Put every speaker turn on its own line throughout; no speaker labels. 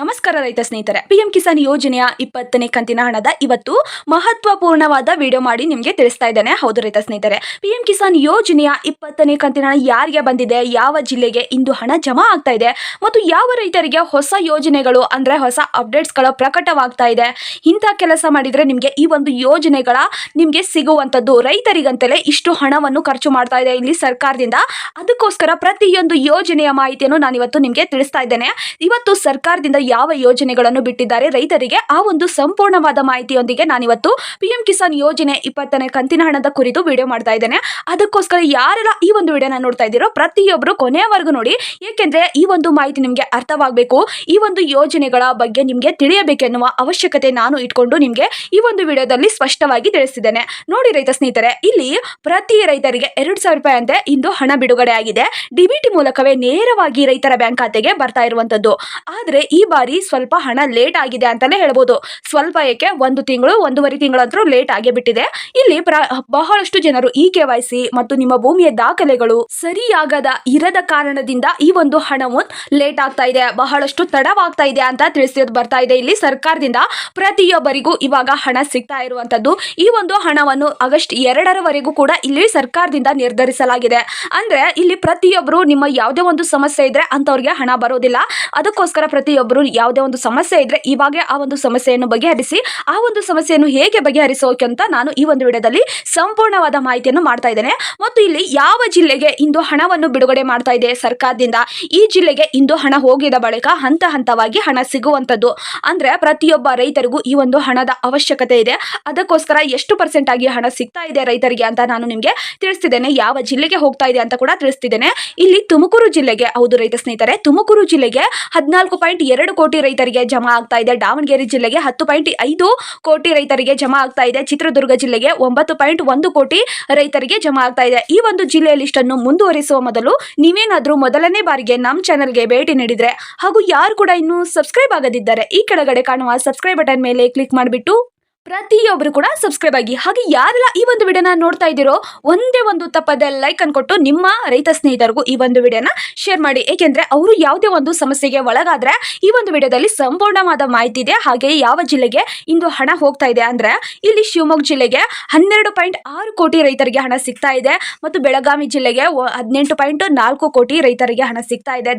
ನಮಸ್ಕಾರ ರೈತ ಸ್ನೇಹಿತರೆ. ಪಿಎಂ ಕಿಸಾನ್ ಯೋಜನೆಯ ಇಪ್ಪತ್ತನೇ ಕಂತಿನ ಹಣದ ಇವತ್ತು ಮಹತ್ವಪೂರ್ಣವಾದ ವಿಡಿಯೋ ಮಾಡಿ ನಿಮಗೆ ತಿಳಿಸ್ತಾ ಇದ್ದೇನೆ. ಹೌದು ರೈತ ಸ್ನೇಹಿತರೆ. ಪಿಎಂ ಕಿಸಾನ್ ಯೋಜನೆಯ ಇಪ್ಪತ್ತನೇ ಕಂತಿನ ಹಣ ಯಾರಿಗೆ ಬಂದಿದೆ? ಯಾವ ಜಿಲ್ಲೆಗೆ ಇಂದು ಹಣ ಜಮಾ ಆಗ್ತಾ ಇದೆ? ಮತ್ತು ಯಾವ ರೈತರಿಗೆ ಹೊಸ ಯೋಜನೆಗಳು ಅಂದ್ರೆ ಹೊಸ ಅಪ್ಡೇಟ್ಸ್ಗಳು ಪ್ರಕಟವಾಗ್ತಾ ಇದೆ? ಇಂಥ ಕೆಲಸ ಮಾಡಿದ್ರೆ ನಿಮಗೆ ಈ ಒಂದು ಯೋಜನೆಗಳ ನಿಮಗೆ ಸಿಗುವಂಥದ್ದು. ರೈತರಿಗಂತಲೇ ಇಷ್ಟು ಹಣವನ್ನು ಖರ್ಚು ಮಾಡ್ತಾ ಇದೆ ಇಲ್ಲಿ ಸರ್ಕಾರದಿಂದ. ಅದಕ್ಕೋಸ್ಕರ ಪ್ರತಿಯೊಂದು ಯೋಜನೆಯ ಮಾಹಿತಿಯನ್ನು ನಾನು ಇವತ್ತು ನಿಮಗೆ ತಿಳಿಸ್ತಾ ಇದ್ದೇನೆ. ಇವತ್ತು ಸರ್ಕಾರದಿಂದ ಯಾವ ಯೋಜನೆಗಳನ್ನು ಬಿಟ್ಟಿದ್ದಾರೆ ರೈತರಿಗೆ, ಆ ಒಂದು ಸಂಪೂರ್ಣವಾದ ಮಾಹಿತಿಯೊಂದಿಗೆ ನಾನಿವತ್ತು ಪಿಎಂ ಕಿಸಾನ್ ಯೋಜನೆ ಇಪ್ಪತ್ತನೇ ಕಂತಿನ ಹಣದ ಕುರಿತು ವಿಡಿಯೋ ಮಾಡ್ತಾ ಇದ್ದೇನೆ. ಅದಕ್ಕೋಸ್ಕರ ಯಾರೆಲ್ಲ ಈ ಒಂದು ವಿಡಿಯೋನ ನೋಡ್ತಾ ಇದ್ದೀರೋ ಪ್ರತಿಯೊಬ್ಬರು ಕೊನೆಯವರೆಗೂ ನೋಡಿ. ಏಕೆಂದ್ರೆ ಈ ಒಂದು ಮಾಹಿತಿ ನಿಮಗೆ ಅರ್ಥವಾಗಬೇಕು. ಈ ಒಂದು ಯೋಜನೆಗಳ ಬಗ್ಗೆ ನಿಮಗೆ ತಿಳಿಯಬೇಕೆನ್ನುವ ಅವಶ್ಯಕತೆ ನಾನು ಇಟ್ಕೊಂಡು ನಿಮಗೆ ಈ ಒಂದು ವಿಡಿಯೋದಲ್ಲಿ ಸ್ಪಷ್ಟವಾಗಿ ತಿಳಿಸಿದ್ದೇನೆ ನೋಡಿ ರೈತ ಸ್ನೇಹಿತರೆ, ಇಲ್ಲಿ ಪ್ರತಿ ರೈತರಿಗೆ ಎರಡು ಸಾವಿರ ರೂಪಾಯಿ ಅಂತೆ ಇಂದು ಹಣ ಬಿಡುಗಡೆ ಆಗಿದೆ. ಡಿಬಿಟಿ ಮೂಲಕವೇ ನೇರವಾಗಿ ರೈತರ ಬ್ಯಾಂಕ್ ಖಾತೆಗೆ ಬರ್ತಾ ಇರುವಂತದ್ದು. ಆದರೆ ಈ ಬಾರಿ ಸ್ವಲ್ಪ ಹಣ ಲೇಟ್ ಆಗಿದೆ ಅಂತಾನೆ ಹೇಳ್ಬೋದು. ಸ್ವಲ್ಪ ಏಕೆ? ಒಂದು ತಿಂಗಳು, ಒಂದೂವರೆ ತಿಂಗಳಂತೂ ಲೇಟ್ ಆಗಿ ಬಿಟ್ಟಿದೆ ಇಲ್ಲಿ ಬಹಳಷ್ಟು ಜನರು ಇ ಕೆ ಮತ್ತು ನಿಮ್ಮ ಭೂಮಿಯ ದಾಖಲೆಗಳು ಸರಿಯಾಗದ ಇರದ ಕಾರಣದಿಂದ ಈ ಒಂದು ಹಣವು ಲೇಟ್ ಆಗ್ತಾ ಇದೆ. ಬಹಳಷ್ಟು ತಡವಾಗ್ತಾ ಇದೆ ಅಂತ ತಿಳಿಸಿ ಬರ್ತಾ ಇದೆ. ಇಲ್ಲಿ ಸರ್ಕಾರದಿಂದ ಪ್ರತಿಯೊಬ್ಬರಿಗೂ ಇವಾಗ ಹಣ ಸಿಗ್ತಾ ಇರುವಂತದ್ದು ಈ ಒಂದು ಹಣವನ್ನು ಆಗಸ್ಟ್ ಎರಡರವರೆಗೂ ಕೂಡ ಇಲ್ಲಿ ಸರ್ಕಾರದಿಂದ ನಿರ್ಧರಿಸಲಾಗಿದೆ. ಅಂದ್ರೆ ಇಲ್ಲಿ ಪ್ರತಿಯೊಬ್ಬರು ನಿಮ್ಮ ಯಾವುದೇ ಒಂದು ಸಮಸ್ಯೆ ಇದ್ರೆ ಅಂತವ್ರಿಗೆ ಹಣ ಬರೋದಿಲ್ಲ. ಅದಕ್ಕೋಸ್ಕರ ಪ್ರತಿಯೊಬ್ಬರು ಯಾವುದೇ ಒಂದು ಸಮಸ್ಯೆ ಇದ್ರೆ ಇವಾಗ ಆ ಒಂದು ಸಮಸ್ಯೆಯನ್ನು ಬಗೆಹರಿಸಿ, ಆ ಒಂದು ಸಮಸ್ಯೆಯನ್ನು ಹೇಗೆ ಬಗೆಹರಿಸೋಕೆ ಅಂತ ನಾನು ಈ ಒಂದು ವಿಡಿಯೋದಲ್ಲಿ ಸಂಪೂರ್ಣವಾದ ಮಾಹಿತಿಯನ್ನು ಮಾಡ್ತಾ ಇದ್ದೇನೆ. ಮತ್ತು ಇಲ್ಲಿ ಯಾವ ಜಿಲ್ಲೆಗೆ ಇಂದು ಹಣವನ್ನು ಬಿಡುಗಡೆ ಮಾಡ್ತಾ ಇದೆ ಸರ್ಕಾರದಿಂದ? ಈ ಜಿಲ್ಲೆಗೆ ಇಂದು ಹಣ ಹೋಗಿದ ಬಳಿಕ ಹಂತ ಹಂತವಾಗಿ ಹಣ ಸಿಗುವಂಥದ್ದು. ಅಂದ್ರೆ ಪ್ರತಿಯೊಬ್ಬ ರೈತರಿಗೂ ಈ ಒಂದು ಹಣದ ಅವಶ್ಯಕತೆ ಇದೆ. ಅದಕ್ಕೋಸ್ಕರ ಎಷ್ಟು ಪರ್ಸೆಂಟ್ ಆಗಿ ಹಣ ಸಿಗ್ತಾ ಇದೆ ರೈತರಿಗೆ ಅಂತ ನಾನು ನಿಮಗೆ ತಿಳಿಸ್ತಿದ್ದೇನೆ. ಯಾವ ಜಿಲ್ಲೆಗೆ ಹೋಗ್ತಾ ಇದೆ ಅಂತ ಕೂಡ ತಿಳಿಸ್ತಿದ್ದೇನೆ. ಇಲ್ಲಿ ತುಮಕೂರು ಜಿಲ್ಲೆಗೆ, ಹೌದು ರೈತ ಸ್ನೇಹಿತರೆ, ತುಮಕೂರು ಜಿಲ್ಲೆಗೆ ಹದಿನಾಲ್ಕು ಪಾಯಿಂಟ್ ಎರಡು ಕೋಟಿ ರೈತರಿಗೆ ಜಮಾ ಆಗ್ತಾ ಇದೆ. ದಾವಣಗೆರೆ ಜಿಲ್ಲೆಗೆ ಹತ್ತು ಪಾಯಿಂಟ್ ಐದು ಕೋಟಿ ರೈತರಿಗೆ ಜಮಾ ಆಗ್ತಾ ಇದೆ. ಚಿತ್ರದುರ್ಗ ಜಿಲ್ಲೆಗೆ ಒಂಬತ್ತು ಪಾಯಿಂಟ್ ಒಂದು ಕೋಟಿ ರೈತರಿಗೆ ಜಮಾ ಆಗ್ತಾ ಇದೆ. ಈ ಒಂದು ಜಿಲ್ಲೆಯ ಲಿಸ್ಟ್ ಅನ್ನು ಮುಂದುವರಿಸುವ ಮೊದಲು ನೀವೇನಾದರೂ ಮೊದಲನೇ ಬಾರಿಗೆ ನಮ್ಮ ಚಾನೆಲ್ಗೆ ಭೇಟಿ ನೀಡಿದರೆ ಹಾಗೂ ಯಾರು ಕೂಡ ಇನ್ನೂ ಸಬ್ಸ್ಕ್ರೈಬ್ ಆಗದಿದ್ದರೆ ಈ ಕೆಳಗಡೆ ಕಾಣುವ ಸಬ್ಸ್ಕ್ರೈಬ್ ಬಟನ್ ಮೇಲೆ ಕ್ಲಿಕ್ ಮಾಡಿಬಿಟ್ಟು ಪ್ರತಿಯೊಬ್ಬರು ಕೂಡ ಸಬ್ಸ್ಕ್ರೈಬ್ ಆಗಿ. ಹಾಗೆ ಯಾರೆಲ್ಲ ಈ ಒಂದು ವಿಡಿಯೋನ ನೋಡ್ತಾ ಇದ್ದೀರೋ, ಒಂದೇ ಒಂದು ತಪ್ಪದ ಲೈಕ್ ಅನ್ಕೊಟ್ಟು ನಿಮ್ಮ ರೈತ ಸ್ನೇಹಿತರಿಗೂ ಈ ಒಂದು ವಿಡಿಯೋನ ಶೇರ್ ಮಾಡಿ. ಏಕೆಂದ್ರೆ ಅವರು ಯಾವುದೇ ಒಂದು ಸಮಸ್ಯೆಗೆ ಒಳಗಾದ್ರೆ ಈ ಒಂದು ವಿಡಿಯೋದಲ್ಲಿ ಸಂಪೂರ್ಣವಾದ ಮಾಹಿತಿ ಇದೆ. ಹಾಗೆ ಯಾವ ಜಿಲ್ಲೆಗೆ ಇಂದು ಹಣ ಹೋಗ್ತಾ ಇದೆ ಅಂದ್ರೆ, ಇಲ್ಲಿ ಶಿವಮೊಗ್ಗ ಜಿಲ್ಲೆಗೆ ಹನ್ನೆರಡು ಪಾಯಿಂಟ್ ಆರು ಕೋಟಿ ರೈತರಿಗೆ ಹಣ ಸಿಗ್ತಾ ಇದೆ. ಮತ್ತು ಬೆಳಗಾವಿ ಜಿಲ್ಲೆಗೆ ಹದಿನೆಂಟು ಪಾಯಿಂಟ್ ನಾಲ್ಕು ಕೋಟಿ ರೈತರಿಗೆ ಹಣ ಸಿಗ್ತಾ ಇದೆ.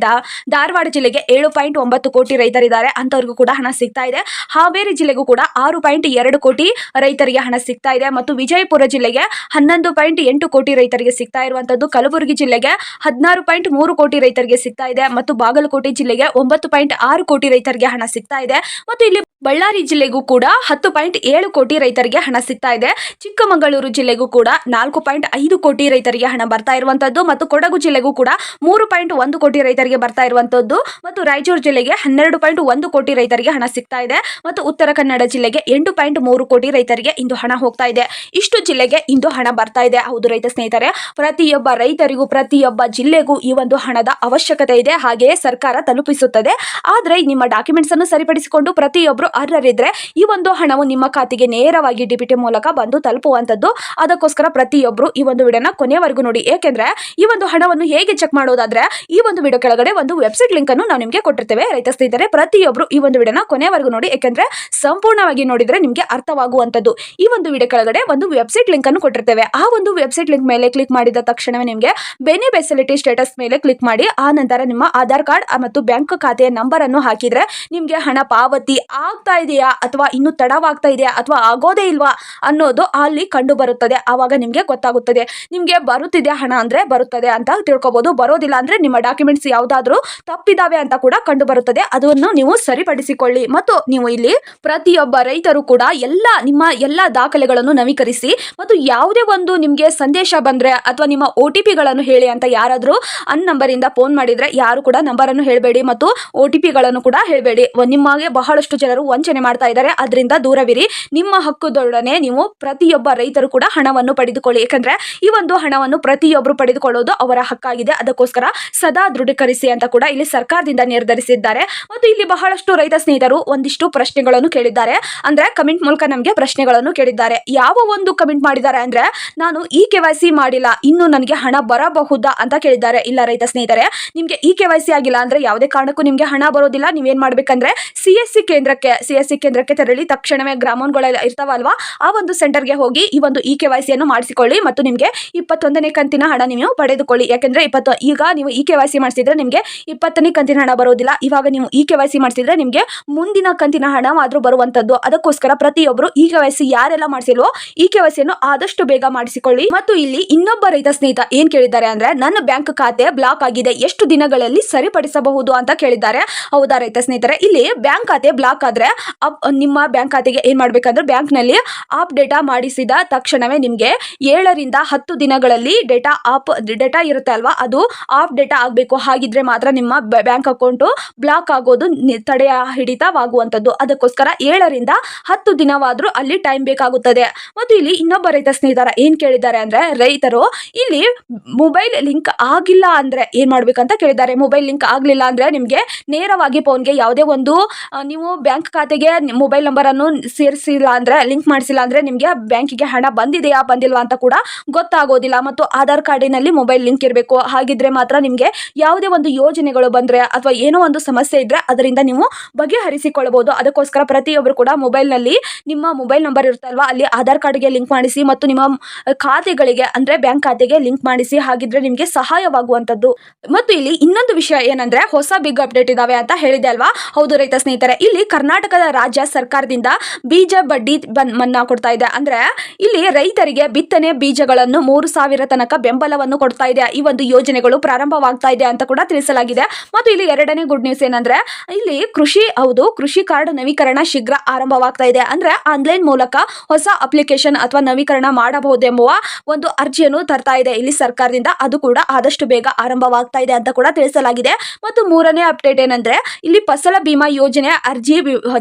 ಧಾರವಾಡ ಜಿಲ್ಲೆಗೆ ಏಳು ಪಾಯಿಂಟ್ ಒಂಬತ್ತು ಕೋಟಿ ರೈತರಿದ್ದಾರೆ. ಅಂತವ್ರಿಗೂ ಕೂಡ ಹಣ ಸಿಗ್ತಾ ಇದೆ. ಹಾವೇರಿ ಜಿಲ್ಲೆಗೂ ಕೂಡ ಆರು ಪಾಯಿಂಟ್ ಎರಡು ಕೋಟಿ ರೈತರಿಗೆ ಹಣ ಸಿಗ್ತಾ ಇದೆ. ಮತ್ತು ವಿಜಯಪುರ ಜಿಲ್ಲೆಗೆ ಹನ್ನೊಂದು ಪಾಯಿಂಟ್ ಎಂಟು ಕೋಟಿ ರೈತರಿಗೆ ಸಿಗ್ತಾ ಇರುವಂತದ್ದು. ಕಲಬುರಗಿ ಜಿಲ್ಲೆಗೆ ಹದಿನಾರು ಪಾಯಿಂಟ್ ಮೂರು ಕೋಟಿ ರೈತರಿಗೆ ಸಿಗ್ತಾ ಇದೆ. ಮತ್ತು ಬಾಗಲಕೋಟೆ ಜಿಲ್ಲೆಗೆ ಒಂಬತ್ತು ಪಾಯಿಂಟ್ ಆರು ಕೋಟಿ ರೈತರಿಗೆ ಹಣ ಸಿಗ್ತಾ ಇದೆ. ಮತ್ತು ಇಲ್ಲಿ ಬಳ್ಳಾರಿ ಜಿಲ್ಲೆಗೂ ಕೂಡ ಹತ್ತು ಪಾಯಿಂಟ್ ಏಳು ಕೋಟಿ ರೈತರಿಗೆ ಹಣ ಸಿಗ್ತಾ ಇದೆ. ಚಿಕ್ಕಮಗಳೂರು ಜಿಲ್ಲೆಗೂ ಕೂಡ ನಾಲ್ಕು ಪಾಯಿಂಟ್ ಐದು ಕೋಟಿ ರೈತರಿಗೆ ಹಣ ಬರ್ತಾ ಇರುವಂತದ್ದು ಮತ್ತು ಕೊಡಗು ಜಿಲ್ಲೆಗೂ ಕೂಡ ಮೂರು ಪಾಯಿಂಟ್ ಒಂದು ಕೋಟಿ ರೈತರಿಗೆ ಬರ್ತಾ ಇರುವಂತದ್ದು ಮತ್ತು ರಾಯಚೂರು ಜಿಲ್ಲೆಗೆ ಹನ್ನೆರಡು ಪಾಯಿಂಟ್ ಒಂದು ಕೋಟಿ ರೈತರಿಗೆ ಹಣ ಸಿಗ್ತಾ ಇದೆ ಮತ್ತು ಉತ್ತರ ಕನ್ನಡ ಜಿಲ್ಲೆಗೆ ಎಂಟು ಪಾಯಿಂಟ್ ಮೂರು ಕೋಟಿ ರೈತರಿಗೆ ಇಂದು ಹಣ ಹೋಗ್ತಾ ಇದೆ. ಇಷ್ಟು ಜಿಲ್ಲೆಗೆ ಇಂದು ಹಣ ಬರ್ತಾ ಇದೆ. ಹೌದು ರೈತ ಸ್ನೇಹಿತರೆ, ಪ್ರತಿಯೊಬ್ಬ ರೈತರಿಗೂ, ಪ್ರತಿಯೊಬ್ಬ ಜಿಲ್ಲೆಗೂ ಈ ಒಂದು ಹಣದ ಅವಶ್ಯಕತೆ ಇದೆ. ಹಾಗೆಯೇ ಸರ್ಕಾರ ತಲುಪಿಸುತ್ತದೆ. ಆದರೆ ನಿಮ್ಮ ಡಾಕ್ಯುಮೆಂಟ್ಸ್ ಅನ್ನು ಸರಿಪಡಿಸಿಕೊಂಡು ಪ್ರತಿಯೊಬ್ಬರು ಅರ್ಹರಿದ್ರೆ ಈ ಒಂದು ಹಣವು ನಿಮ್ಮ ಖಾತೆಗೆ ನೇರವಾಗಿ ಡಿಬಿಟಿ ಮೂಲಕ ಬಂದು ತಲುಪುವಂತದ್ದು ಅದಕ್ಕೋಸ್ಕರ ಪ್ರತಿಯೊಬ್ಬರು ಈ ಒಂದು ವಿಡಿಯೋನ ಕೊನೆಯವರೆಗೂ ನೋಡಿ. ಏಕೆಂದ್ರೆ ಈ ಒಂದು ಹಣವನ್ನು ಹೇಗೆ ಚೆಕ್ ಮಾಡೋದಾದ್ರೆ ಈ ಒಂದು ವಿಡಿಯೋ ಕೆಳಗಡೆ ಒಂದು ವೆಬ್ಸೈಟ್ ಲಿಂಕ್ ಅನ್ನು ನಾವು ನಿಮಗೆ ಕೊಟ್ಟಿರ್ತೇವೆ. ರೈತ ಸ್ನೇಹಿತರೆ ಪ್ರತಿಯೊಬ್ಬರು ಈ ಒಂದು ವಿಡಿಯೋನ ಕೊನೆಯವರೆಗೂ ನೋಡಿ. ಯಾಕೆಂದ್ರೆ ಸಂಪೂರ್ಣವಾಗಿ ನೋಡಿದ್ರೆ ನಿಮಗೆ ಅರ್ಥವಾಗುವಂಥದ್ದು. ಈ ಒಂದು ವಿಡಿಯೋ ಕೆಳಗಡೆ ಒಂದು ವೆಬ್ಸೈಟ್ ಲಿಂಕ್ ಅನ್ನು ಕೊಟ್ಟಿರ್ತೇವೆ. ಆ ಒಂದು ವೆಬ್ಸೈಟ್ ಲಿಂಕ್ ಮೇಲೆ ಕ್ಲಿಕ್ ಮಾಡಿದ ತಕ್ಷಣವೇ ನಿಮಗೆ ಬೆನಿ ಫೆಸಿಲಿಟಿ ಸ್ಟೇಟಸ್ ಮೇಲೆ ಕ್ಲಿಕ್ ಮಾಡಿ, ಆ ನಂತರ ನಿಮ್ಮ ಆಧಾರ್ ಕಾರ್ಡ್ ಮತ್ತು ಬ್ಯಾಂಕ್ ಖಾತೆಯ ನಂಬರ್ ಅನ್ನು ಹಾಕಿದ್ರೆ ನಿಮಗೆ ಹಣ ಪಾವತಿ ಆಗ್ತಾ ಇದೆಯಾ ಅಥವಾ ಇನ್ನು ತಡವಾಗ್ತಾ ಇದೆಯಾ ಅಥವಾ ಆಗೋದೇ ಇಲ್ವಾ ಅನ್ನೋದು ಅಲ್ಲಿ ಕಂಡು ಬರುತ್ತದೆ. ಆವಾಗ ನಿಮಗೆ ಗೊತ್ತಾಗುತ್ತದೆ. ನಿಮಗೆ ಬರುತ್ತಿದೆ ಹಣ ಅಂದರೆ ಬರುತ್ತದೆ ಅಂತ ತಿಳ್ಕೊಬೋದು. ಬರೋದಿಲ್ಲ ಅಂದರೆ ನಿಮ್ಮ ಡಾಕ್ಯುಮೆಂಟ್ಸ್ ಯಾವುದಾದ್ರೂ ತಪ್ಪಿದಾವೆ ಅಂತ ಕೂಡ ಕಂಡು ಬರುತ್ತದೆ. ಅದನ್ನು ನೀವು ಸರಿಪಡಿಸಿಕೊಳ್ಳಿ. ಮತ್ತು ನೀವು ಇಲ್ಲಿ ಪ್ರತಿಯೊಬ್ಬ ರೈತರು ಕೂಡ ಎಲ್ಲ ನಿಮ್ಮ ಎಲ್ಲ ದಾಖಲೆಗಳನ್ನು ನವೀಕರಿಸಿ ಮತ್ತು ಯಾವುದೇ ಒಂದು ನಿಮಗೆ ಸಂದೇಶ ಬಂದರೆ ಅಥವಾ ನಿಮ್ಮ ಒ ಟಿ ಪಿಗಳನ್ನು ಹೇಳಿ ಅಂತ ಯಾರಾದರೂ ಅನ್ ನಂಬರಿಂದ ಫೋನ್ ಮಾಡಿದರೆ ಯಾರು ಕೂಡ ನಂಬರನ್ನು ಹೇಳಬೇಡಿ ಮತ್ತು ಒ ಟಿ ಪಿಗಳನ್ನು ಕೂಡ ಹೇಳಬೇಡಿ. ನಿಮಗೆ ಬಹಳಷ್ಟು ಜನರು ವಂಚನೆ ಮಾಡ್ತಾ ಇದ್ದಾರೆ. ಅದರಿಂದ ದೂರವಿರಿ. ನಿಮ್ಮ ಹಕ್ಕುದೊಡನೆ ನೀವು ಪ್ರತಿಯೊಬ್ಬ ರೈತರು ಕೂಡ ಹಣವನ್ನು ಪಡೆದುಕೊಳ್ಳಿ. ಯಾಕಂದ್ರೆ ಈ ಒಂದು ಹಣವನ್ನು ಪ್ರತಿಯೊಬ್ಬರು ಪಡೆದುಕೊಳ್ಳೋದು ಅವರ ಹಕ್ಕಾಗಿದೆ. ಅದಕ್ಕೋಸ್ಕರ ಸದಾ ದೃಢೀಕರಿಸಿ ಅಂತ ಕೂಡ ಇಲ್ಲಿ ಸರ್ಕಾರದಿಂದ ನಿರ್ಧರಿಸಿದ್ದಾರೆ. ಮತ್ತು ಇಲ್ಲಿ ಬಹಳಷ್ಟು ರೈತ ಸ್ನೇಹಿತರು ಒಂದಿಷ್ಟು ಪ್ರಶ್ನೆಗಳನ್ನು ಕೇಳಿದ್ದಾರೆ. ಅಂದ್ರೆ ಕಮೆಂಟ್ ಮೂಲಕ ನಮಗೆ ಪ್ರಶ್ನೆಗಳನ್ನು ಕೇಳಿದ್ದಾರೆ. ಯಾವ ಒಂದು ಕಮೆಂಟ್ ಮಾಡಿದ್ದಾರೆ ಅಂದ್ರೆ, ನಾನು ಇ ಕೆ ಮಾಡಿಲ್ಲ, ಇನ್ನು ನನಗೆ ಹಣ ಬರಬಹುದಾ ಅಂತ ಕೇಳಿದ್ದಾರೆ. ಇಲ್ಲ ರೈತ ಸ್ನೇಹಿತರೆ, ನಿಮಗೆ ಇ ಕೆ ವೈ ಸಿ ಆಗಿಲ್ಲ ಅಂದ್ರೆ ಯಾವುದೇ ಕಾರಣಕ್ಕೂ ನಿಮಗೆ ಹಣ ಬರೋದಿಲ್ಲ. ನೀವೇನ್ ಮಾಡ್ಬೇಕಂದ್ರೆ, ಸಿ ಎಸ್ ಸಿ ಕೇಂದ್ರಕ್ಕೆ ಸಿ ಸಿ ಕೇಂದ್ರಕ್ಕೆ ತೆರಳಿ ತಕ್ಷಣವೇ ಗ್ರಾಮೋನ್ಗಳೆಲ್ಲ ಇರ್ತಾವಲ್ವಾ, ಆ ಒಂದು ಸೆಂಟರ್ಗೆ ಹೋಗಿ ಈ ಒಂದು ಇ ಕೆ ವೈ ಮಾಡಿಸಿಕೊಳ್ಳಿ ಮತ್ತು ನಿಮಗೆ ಇಪ್ಪತ್ತೊಂದನೇ ಕಂತಿನ ಹಣ ನೀವು ಪಡೆದುಕೊಳ್ಳಿ. ಯಾಕೆಂದರೆ ಇಪ್ಪತ್ತು, ಈಗ ನೀವು ಇ ಕೆ ಮಾಡಿಸಿದ್ರೆ ನಿಮಗೆ ಇಪ್ಪತ್ತನೇ ಕಂತಿನ ಹಣ ಬರೋದಿಲ್ಲ ಇವಾಗ ನೀವು ಇ ಕೆ ಮಾಡಿಸಿದ್ರೆ ನಿಮಗೆ ಮುಂದಿನ ಕಂತಿನ ಹಣ ಮಾತ್ರ ಬರುವಂತದ್ದು. ಅದಕ್ಕೋಸ್ಕರ ಪ್ರತಿಯೊಬ್ಬರು ಇ ಕೆ ಯಾರೆಲ್ಲ ಮಾಡಿಸಿಲ್ವೋ ಇ ಕೆ ವೈ ಸಿಯನ್ನು ಆದಷ್ಟು ಬೇಗ ಮಾಡಿಸಿಕೊಳ್ಳಿ. ಮತ್ತು ಇಲ್ಲಿ ಇನ್ನೊಬ್ಬ ರೈತ ಸ್ನೇಹಿತ ಏನ್ ಕೇಳಿದ್ದಾರೆ ಅಂದ್ರೆ, ನನ್ನ ಬ್ಯಾಂಕ್ ಖಾತೆ ಬ್ಲಾಕ್ ಆಗಿದೆ, ಎಷ್ಟು ದಿನಗಳಲ್ಲಿ ಸರಿಪಡಿಸಬಹುದು ಅಂತ ಕೇಳಿದ್ದಾರೆ. ಹೌದಾ ರೈತ ಸ್ನೇಹಿತರೆ? ಇಲ್ಲಿ ಬ್ಯಾಂಕ್ ಖಾತೆ ಬ್ಲಾಕ್ ಆದ್ರೆ ಅಪ್- ನಿಮ್ಮ ಬ್ಯಾಂಕ್ ಖಾತೆಗೆ ಏನ್ ಮಾಡ್ಬೇಕಂದ್ರೆ ಬ್ಯಾಂಕ್ನಲ್ಲಿ ಆಪ್ ಡೇಟಾ ಮಾಡಿಸಿದ ತಕ್ಷಣವೇ ನಿಮ್ಗೆ ಏಳರಿಂದ ಹತ್ತು ದಿನಗಳಲ್ಲಿ ಡೇಟಾ ಆಪ್ ಡೇಟಾ ಇರುತ್ತೆ ಅಲ್ವಾ? ಅದು ಆಫ್ ಡೇಟಾ ಆಗಬೇಕು. ಹಾಗಿದ್ರೆ ಮಾತ್ರ ನಿಮ್ಮ ಬ್ಯಾಂಕ್ ಅಕೌಂಟು ಬ್ಲಾಕ್ ಆಗೋದು ತಡೆಯ ಹಿಡಿತವಾಗುವಂಥದ್ದು ಅದಕ್ಕೋಸ್ಕರ ಏಳರಿಂದ ಹತ್ತು ದಿನವಾದ್ರೂ ಅಲ್ಲಿ ಟೈಮ್ ಬೇಕಾಗುತ್ತದೆ. ಮತ್ತು ಇಲ್ಲಿ ಇನ್ನೊಬ್ಬ ರೈತ ಸ್ನೇಹಿತರ ಏನ್ ಕೇಳಿದ್ದಾರೆ ಅಂದ್ರೆ, ರೈತರು ಇಲ್ಲಿ ಮೊಬೈಲ್ ಲಿಂಕ್ ಆಗಿಲ್ಲ ಅಂದ್ರೆ ಏನ್ ಮಾಡ್ಬೇಕಂತ ಕೇಳಿದ್ದಾರೆ. ಮೊಬೈಲ್ ಲಿಂಕ್ ಆಗ್ಲಿಲ್ಲ ಅಂದ್ರೆ ನಿಮ್ಗೆ ನೇರವಾಗಿ ಫೋನ್ಗೆ ಯಾವುದೇ ಒಂದು ನೀವು ಬ್ಯಾಂಕ್ ಖಾತೆಗೆ ಮೊಬೈಲ್ ನಂಬರ್ ಅನ್ನು ಸೇರಿಸಿಲ್ಲ ಅಂದ್ರೆ ಲಿಂಕ್ ಮಾಡಿಸಿಲ್ಲ ಅಂದ್ರೆ ನಿಮಗೆ ಬ್ಯಾಂಕಿಗೆ ಹಣ ಬಂದಿದೆಯಾ, ಬಂದಿಲ್ವಾ ಅಂತ ಕೂಡ ಗೊತ್ತಾಗೋದಿಲ್ಲ. ಮತ್ತು ಆಧಾರ್ ಕಾರ್ಡಿನಲ್ಲಿ ಮೊಬೈಲ್ ಲಿಂಕ್ ಇರಬೇಕು. ಹಾಗಿದ್ರೆ ಮಾತ್ರ ನಿಮಗೆ ಯಾವುದೇ ಒಂದು ಯೋಜನೆಗಳು ಬಂದ್ರೆ ಅಥವಾ ಏನೋ ಒಂದು ಸಮಸ್ಯೆ ಇದ್ರೆ ಅದರಿಂದ ನೀವು ಬಗೆಹರಿಸಿಕೊಳ್ಳಬಹುದು ಅದಕ್ಕೋಸ್ಕರ ಪ್ರತಿಯೊಬ್ಬರು ಕೂಡ ಮೊಬೈಲ್ನಲ್ಲಿ ನಿಮ್ಮ ಮೊಬೈಲ್ ನಂಬರ್ ಇರುತ್ತಲ್ವಾ, ಅಲ್ಲಿ ಆಧಾರ್ ಕಾರ್ಡ್ಗೆ ಲಿಂಕ್ ಮಾಡಿಸಿ ಮತ್ತು ನಿಮ್ಮ ಖಾತೆಗಳಿಗೆ, ಅಂದ್ರೆ ಬ್ಯಾಂಕ್ ಖಾತೆಗೆ ಲಿಂಕ್ ಮಾಡಿಸಿ, ಹಾಗಿದ್ರೆ ನಿಮಗೆ ಸಹಾಯವಾಗುವಂತದ್ದು ಮತ್ತು ಇಲ್ಲಿ ಇನ್ನೊಂದು ವಿಷಯ ಏನಂದ್ರೆ, ಹೊಸ ಬಿಗ್ ಅಪ್ಡೇಟ್ ಇದಾವೆ ಅಂತ ಹೇಳಿದೆ ಅಲ್ವಾ? ಹೌದು ರೈತ ಸ್ನೇಹಿತರೆ, ಇಲ್ಲಿ ಕರ್ನಾಟಕದ ರಾಜ್ಯ ಸರ್ಕಾರದಿಂದ ಬೀಜ ಬಡ್ಡಿ ಮನ್ನಾ ಕೊಡ್ತಾ ಇದೆ. ಅಂದ್ರೆ ಇಲ್ಲಿ ರೈತರಿಗೆ ಬಿತ್ತನೆ ಬೀಜಗಳನ್ನು ಮೂರು ಸಾವಿರ ತನಕ ಬೆಂಬಲವನ್ನು ಕೊಡ್ತಾ ಇದೆ. ಈ ಒಂದು ಯೋಜನೆಗಳು ಪ್ರಾರಂಭವಾಗ್ತಾ ಇದೆ ಅಂತ ಕೂಡ ತಿಳಿಸಲಾಗಿದೆ. ಮತ್ತು ಇಲ್ಲಿ ಎರಡನೇ ಗುಡ್ ನ್ಯೂಸ್ ಏನಂದ್ರೆ, ಇಲ್ಲಿ ಕೃಷಿ, ಹೌದು, ಕೃಷಿ ಕಾರ್ಡ್ ನವೀಕರಣ ಶೀಘ್ರ ಆರಂಭವಾಗ್ತಾ ಇದೆ. ಅಂದ್ರೆ ಆನ್ಲೈನ್ ಮೂಲಕ ಹೊಸ ಅಪ್ಲಿಕೇಶನ್ ಅಥವಾ ನವೀಕರಣ ಮಾಡಬಹುದೆಂಬುವ ಒಂದು ಅರ್ಜಿಯನ್ನು ತರ್ತಾ ಇದೆ ಇಲ್ಲಿ ಸರ್ಕಾರದಿಂದ. ಅದು ಕೂಡ ಆದಷ್ಟು ಬೇಗ ಆರಂಭವಾಗ್ತಾ ಇದೆ ಅಂತ ಕೂಡ ತಿಳಿಸಲಾಗಿದೆ. ಮತ್ತು ಮೂರನೇ ಅಪ್ಡೇಟ್ ಏನಂದ್ರೆ, ಇಲ್ಲಿ ಫಸಲ ಬಿಮಾ ಯೋಜನೆ ಅರ್ಜಿ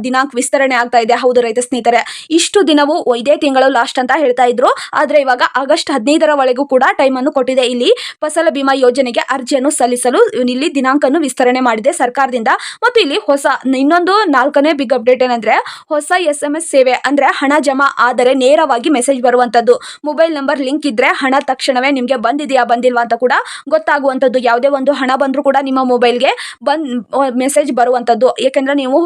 ದಿನಾಂಕ ವಿಸ್ತರಣೆ ಆಗ್ತಾ ಇದೆ. ಹೌದು ರೈತ ಸ್ನೇಹಿತರೆ, ಇಷ್ಟು ದಿನವೂ ಇದೇ ತಿಂಗಳು ಲಾಸ್ಟ್ ಅಂತ ಹೇಳ್ತಾ ಇದ್ರು. ಆದ್ರೆ ಇವಾಗ ಆಗಸ್ಟ್ ಹದಿನೈದರ ಒಳಗೂ ಕೂಡ ಟೈಮ್ ಅನ್ನು ಕೊಟ್ಟಿದೆ. ಇಲ್ಲಿ ಫಸಲ ಬಿಮಾ ಯೋಜನೆಗೆ ಅರ್ಜಿಯನ್ನು ಸಲ್ಲಿಸಲು ಇಲ್ಲಿ ದಿನಾಂಕವನ್ನು ವಿಸ್ತರಣೆ ಮಾಡಿದೆ ಸರ್ಕಾರದಿಂದ. ಮತ್ತು ಇಲ್ಲಿ ಹೊಸ ಇನ್ನೊಂದು ನಾಲ್ಕನೇ ಬಿಗ್ ಅಪ್ಡೇಟ್ ಏನಂದ್ರೆ, ಹೊಸ ಎಸ್ ಎಂ ಎಸ್ ಸೇವೆ ಅಂದ್ರೆ ಹಣ ಜಮಾ ಆದರೆ ನೇರವಾಗಿ ಮೆಸೇಜ್ ಬರುವಂತದ್ದು. ಮೊಬೈಲ್ ನಂಬರ್ ಲಿಂಕ್ ಇದ್ರೆ ಹಣ ತಕ್ಷಣವೇ ನಿಮಗೆ ಬಂದಿದೆಯಾ, ಬಂದಿಲ್ವಾ ಅಂತ ಕೂಡ ಗೊತ್ತಾಗುವಂತದ್ದು. ಯಾವುದೇ ಒಂದು ಹಣ ಬಂದರೂ ಕೂಡ ನಿಮ್ಮ ಮೊಬೈಲ್ಗೆ ಬಂದ್ ಮೆಸೇಜ್ ಬರುವಂತದ್ದು. ಏಕೆಂದರೆ ನೀವು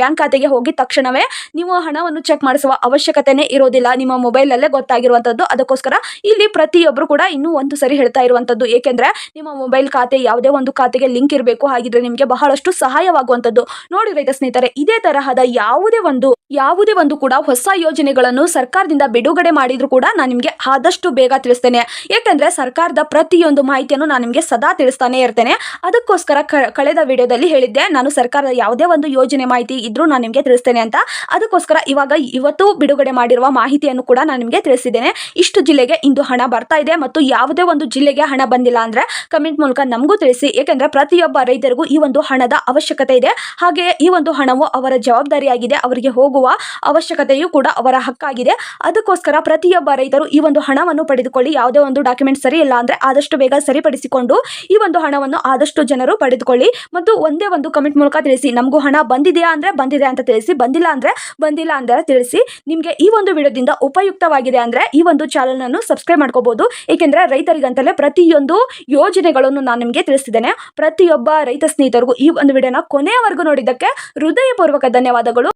ಬ್ಯಾಂಕ್ ಖಾತೆಗೆ ಹೋಗಿ ತಕ್ಷಣವೇ ನೀವು ಹಣವನ್ನು ಚೆಕ್ ಮಾಡಿಸುವ ಅವಶ್ಯಕತೆನೇ ಇರೋದಿಲ್ಲ. ನಿಮ್ಮ ಮೊಬೈಲ್ ಅಲ್ಲೇ ಗೊತ್ತಾಗಿರುವಂತದ್ದು. ಅದಕ್ಕೋಸ್ಕರ ಇಲ್ಲಿ ಪ್ರತಿಯೊಬ್ಬರು ಕೂಡ ಇನ್ನೂ ಒಂದು ಸರಿ ಹೇಳ್ತಾ ಇರುವಂತದ್ದು. ಏಕೆಂದ್ರೆ ನಿಮ್ಮ ಮೊಬೈಲ್ ಖಾತೆ ಯಾವುದೇ ಒಂದು ಖಾತೆಗೆ ಲಿಂಕ್ ಇರಬೇಕು. ಹಾಗಿದ್ರೆ ನಿಮಗೆ ಬಹಳಷ್ಟು ಸಹಾಯವಾಗುವಂತದ್ದು. ನೋಡಿ ರೈತ ಸ್ನೇಹಿತರೆ, ಇದೇ ತರಹದ ಯಾವುದೇ ಒಂದು ಯಾವುದೇ ಒಂದು ಕೂಡ ಹೊಸ ಯೋಜನೆಗಳನ್ನು ಸರ್ಕಾರದಿಂದ ಬಿಡುಗಡೆ ಮಾಡಿದ್ರು ಕೂಡ ನಾನು ನಿಮಗೆ ಆದಷ್ಟು ಬೇಗ ತಿಳಿಸ್ತೇನೆ. ಯಾಕಂದ್ರೆ ಸರ್ಕಾರದ ಪ್ರತಿಯೊಂದು ಮಾಹಿತಿಯನ್ನು ನಾನು ನಿಮಗೆ ಸದಾ ತಿಳಿಸ್ತಾನೆ ಇರ್ತೇನೆ. ಅದಕ್ಕೋಸ್ಕರ ಕಳೆದ ವಿಡಿಯೋದಲ್ಲಿ ಹೇಳಿದ್ದೆ, ನಾನು ಸರ್ಕಾರದ ಯಾವುದೇ ಒಂದು ಯೋಜನೆ ಮಾಹಿತಿ ಇದ್ರೂ ನಾನು ನಿಮಗೆ ತಿಳಿಸ್ತೇನೆ ಅಂತ. ಅದಕ್ಕೋಸ್ಕರ ಇವಾಗ ಇವತ್ತು ಬಿಡುಗಡೆ ಮಾಡಿರುವ ಮಾಹಿತಿಯನ್ನು ಕೂಡ ನಾನು ನಿಮಗೆ ತಿಳಿಸಿದ್ದೇನೆ. ಇಷ್ಟು ಜಿಲ್ಲೆಗೆ ಇಂದು ಹಣ ಬರ್ತಾ ಇದೆ ಮತ್ತು ಯಾವುದೇ ಒಂದು ಜಿಲ್ಲೆಗೆ ಹಣ ಬಂದಿಲ್ಲ ಅಂದ್ರೆ ಕಮೆಂಟ್ ಮೂಲಕ ನಮಗೂ ತಿಳಿಸಿ. ಏಕೆಂದರೆ ಪ್ರತಿಯೊಬ್ಬ ರೈತರಿಗೂ ಈ ಒಂದು ಹಣದ ಅವಶ್ಯಕತೆ ಇದೆ. ಹಾಗೆ ಈ ಒಂದು ಹಣವು ಅವರ ಜವಾಬ್ದಾರಿಯಾಗಿದೆ, ಅವರಿಗೆ ಹೋಗುವ ಅವಶ್ಯಕತೆಯೂ ಕೂಡ ಅವರ ಹಕ್ಕಾಗಿದೆ. ಅದಕ್ಕೋಸ್ಕರ ಪ್ರತಿಯೊಬ್ಬ ರೈತರು ಈ ಒಂದು ಹಣವನ್ನು ಪಡೆದುಕೊಳ್ಳಿ. ಯಾವುದೇ ಒಂದು ಡಾಕ್ಯುಮೆಂಟ್ ಸರಿ ಇಲ್ಲ ಅಂದ್ರೆ ಆದಷ್ಟು ಬೇಗ ಸರಿಪಡಿಸಿಕೊಂಡು ಈ ಒಂದು ಹಣವನ್ನು ಆದಷ್ಟು ಜನರು ಪಡೆದುಕೊಳ್ಳಿ. ಮತ್ತು ಒಂದೇ ಒಂದು ಕಮೆಂಟ್ ಮೂಲಕ ತಿಳಿಸಿ, ನಮಗೂ ಹಣ ಬಂದಿದೆಯಾ ಅಂದ್ರೆ ಬಂದಿದೆ. ಅಂತ ತಿಳಿಸಿ, ಬಂದಿಲ್ಲ ಅಂದ್ರೆ ಬಂದಿಲ್ಲ ಅಂದರೆ ತಿಳಿಸಿ, ನಿಮಗೆ ಈ ಒಂದು ವಿಡಿಯೋದಿಂದ ಉಪಯುಕ್ತವಾಗಿದೆ ಅಂದ್ರೆ ಈ ಒಂದು ಚಾನಲ್ ಅನ್ನು ಸಬ್ಸ್ಕ್ರೈಬ್ ಮಾಡ್ಕೋಬೋದು. ಏಕೆಂದರೆ ರೈತರಿಗಂತಲೇ ಪ್ರತಿಯೊಂದು ಯೋಜನೆಗಳನ್ನು ನಾನು ನಿಮಗೆ ತಿಳಿಸಿದ್ದೇನೆ ಪ್ರತಿಯೊಬ್ಬ ರೈತ ಸ್ನೇಹಿತರಿಗೂ ಈ ಒಂದು ವಿಡಿಯೋನ ಕೊನೆಯವರೆಗೂ ನೋಡಿದ್ದಕ್ಕೆ ಹೃದಯಪೂರ್ವಕ ಧನ್ಯವಾದಗಳು.